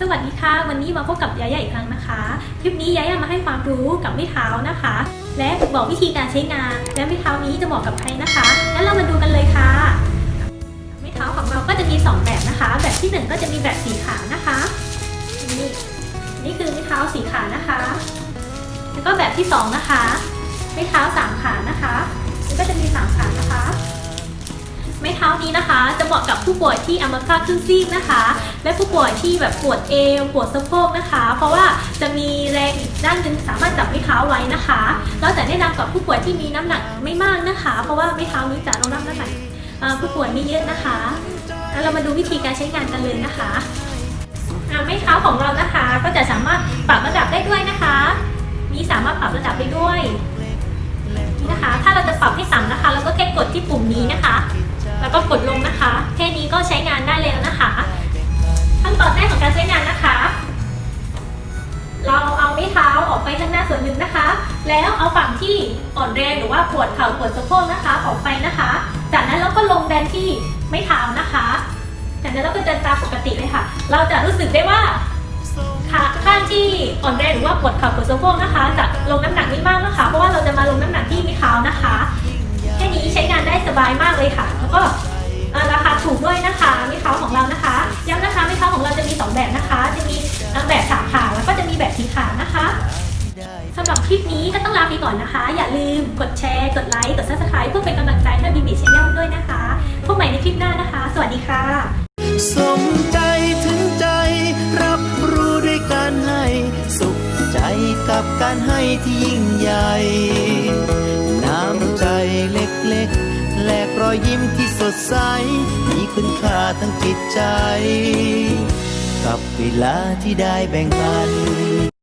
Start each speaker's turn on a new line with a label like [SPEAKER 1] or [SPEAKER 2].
[SPEAKER 1] สวัสดีค่ะ วันนี้มาพบกับยายาอีกครั้งนะคะ คลิปนี้ยายามาให้ความรู้กับไม้เท้านะคะ และบอกวิธีการใช้งาน และไม้เท้านี้จะเหมาะกับใครนะคะงั้นเรามาดูกันเลยค่ะ ไม้เท้าของเราก็จะมี 2 แบบนะคะ แบบที่ 1 ก็จะมีแบบสีขาวนะคะ นี่นี่คือไม้เท้าสีขาวนะคะ แล้วก็แบบที่ 2 นะคะไม้เท้าสามขานะคะมันก็จะมีสามขานะคะ นี้นะคะจะเหมาะกับผู้ป่วยที่อัมพาตครึ่งซีกนะคะ และผู้ป่วยที่แบบปวดเอวปวดสะโพกนะคะ เพราะว่าจะมีแรงอีกด้านหนึ่งสามารถจับไม้เท้าไว้นะคะเราจะแนะนำกับผู้ป่วยที่มีน้ำหนักไม่มากนะคะ เพราะว่าไม้เท้านี้จะรองรับน้ำหนักผู้ป่วยไม่เยอะนะคะแล้วเรามาดูวิธีการใช้งานกันเลยนะคะไม้เท้าของเรานะคะ ก็จะสามารถปรับระดับได้ด้วยนะคะ มีสามารถปรับระดับได้ด้วยนี่นะคะ ถ้าเราจะ แล้วก็กดลงนะคะ แค่นี้ก็ใช้งานได้แล้วนะคะขั้นตอนแรกของการใช้งานนะคะ เราเอาไม้เท้าออกไปข้างหน้าส่วนหนึ่งนะคะ แล้วเอาฝั่งที่อ่อนแรงหรือว่าปวดเข่าปวดสะโพกนะคะ ออกไปนะคะ จากนั้นเราก็ลงแดนที่ไม้เท้านะคะจากนั้นเราก็เดินตามปกติเลยค่ะ เราจะรู้สึกได้ว่าขาข้างที่อ่อนแรงหรือว่าปวดเข่าปวดสะโพกนะคะ จะลงน้ำหนักไม่มากนะคะ เพราะว่าเราจะมาลงน้ำหนักที่ไม้เท้านะคะ แค่นี้ใช้งานได้สบายมากเลยค่ะ ก็ราคาถูกด้วยนะคะมิเท้าของเรานะคะย้ำนะคะมิเท้าของเราจะมี 2 แบบนะคะ จะมีแบบสามขาแล้วก็จะมีแบบสีขานะคะสำหรับคลิปนี้ก็ต้องลาไปก่อนนะคะ อย่าลืมกดแชร์ กดไลค์กด subscribe เพื่อเป็นกำลังใจให้บีบีชแนลด้วยนะคะพบใหม่ในคลิปหน้านะคะ สวัสดีค่ะ
[SPEAKER 2] สมใจถึงใจ รับรู้ด้วยการให้ สุขใจกับการให้ที่ยิ่งใหญ่ สดใส มีคุณค่าทั้งจิตใจ กับเวลาที่ได้แบ่งปัน